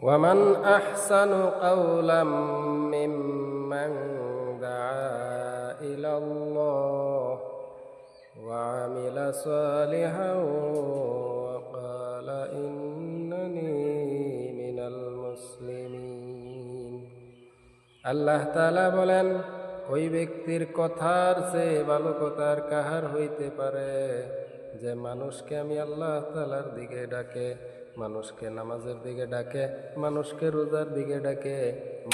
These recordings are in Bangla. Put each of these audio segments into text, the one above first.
ومن أحسن قولا ممن دعا إلى الله وعمل صالحا وقال إنني من المسلمين আল্লাহ তালা বলেন ওই ব্যক্তির কথার চেয়ে ভালো কথার কাহার হইতে পারে যে মানুষকে আমি আল্লাহ তালার দিকে ডাকে মানুষকে নামাজের দিকে ডাকে, মানুষকে রোজার দিকে ডাকে,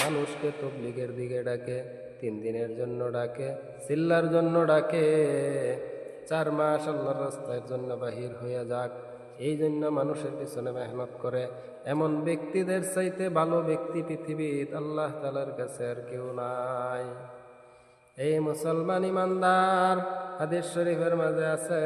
মানুষকে তবলিগের দিকে ডাকে, তিন দিনের জন্য ডাকে চিল্লার জন্য ডাকে। চার মাস আল্লাহর রাস্তার জন্য বাহির হইয়া যাক। এই জন্য মানুষের পিছনে মেহনত করে। এমন ব্যক্তিদের চাইতে ভালো ব্যক্তি পৃথিবীত আল্লাহ তালার কাছে আর কেউ নাই। এই মুসলমান ইমানদার হাদিস শরীফের মাঝে আছে,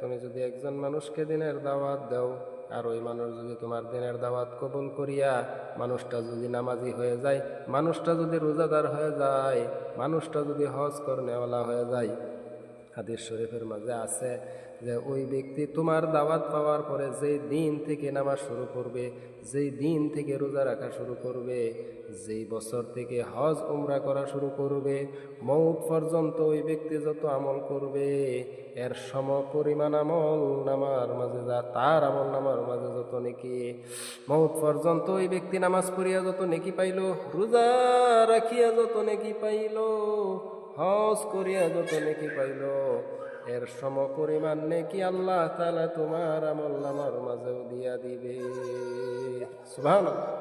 তুমি যদি একজন মানুষকে দিনের দাওয়াত দাও আর ওই মানুষ যদি তোমার দিনের দাওয়াত কবুল করিয়া মানুষটা যদি নামাজি হয়ে যায়, মানুষটা যদি রোজাদার হয়ে যায়, মানুষটা যদি হজ করনেওয়ালা হয়ে যায় হাদিস শরীফের মাঝে আছে যে ওই ব্যক্তি তোমার দাওয়াত পাওয়ার পরে যেই দিন থেকে নামাজ শুরু করবে, যেই দিন থেকে রোজা রাখা শুরু করবে, যেই বছর থেকে হজ, উমরা করা শুরু করবে, মৌত পর্যন্ত ওই ব্যক্তি যত আমল করবে, এর সম পরিমাণ আমল নামার মাঝে যা, তার আমল নামার মাঝে যত নেকি, মৌত পর্যন্ত ওই ব্যক্তি নামাজ পড়িয়া যত নেকি পাইল, রোজা রাখিয়া যত নেকি পাইল হজ করিয়া যত নেকি পাইল, এর সম পরিমাণ নেকি আল্লাহ তালা তোমার আমল্লামার মাঝেও দিয়া দিবে। সুবহানাল্লাহ।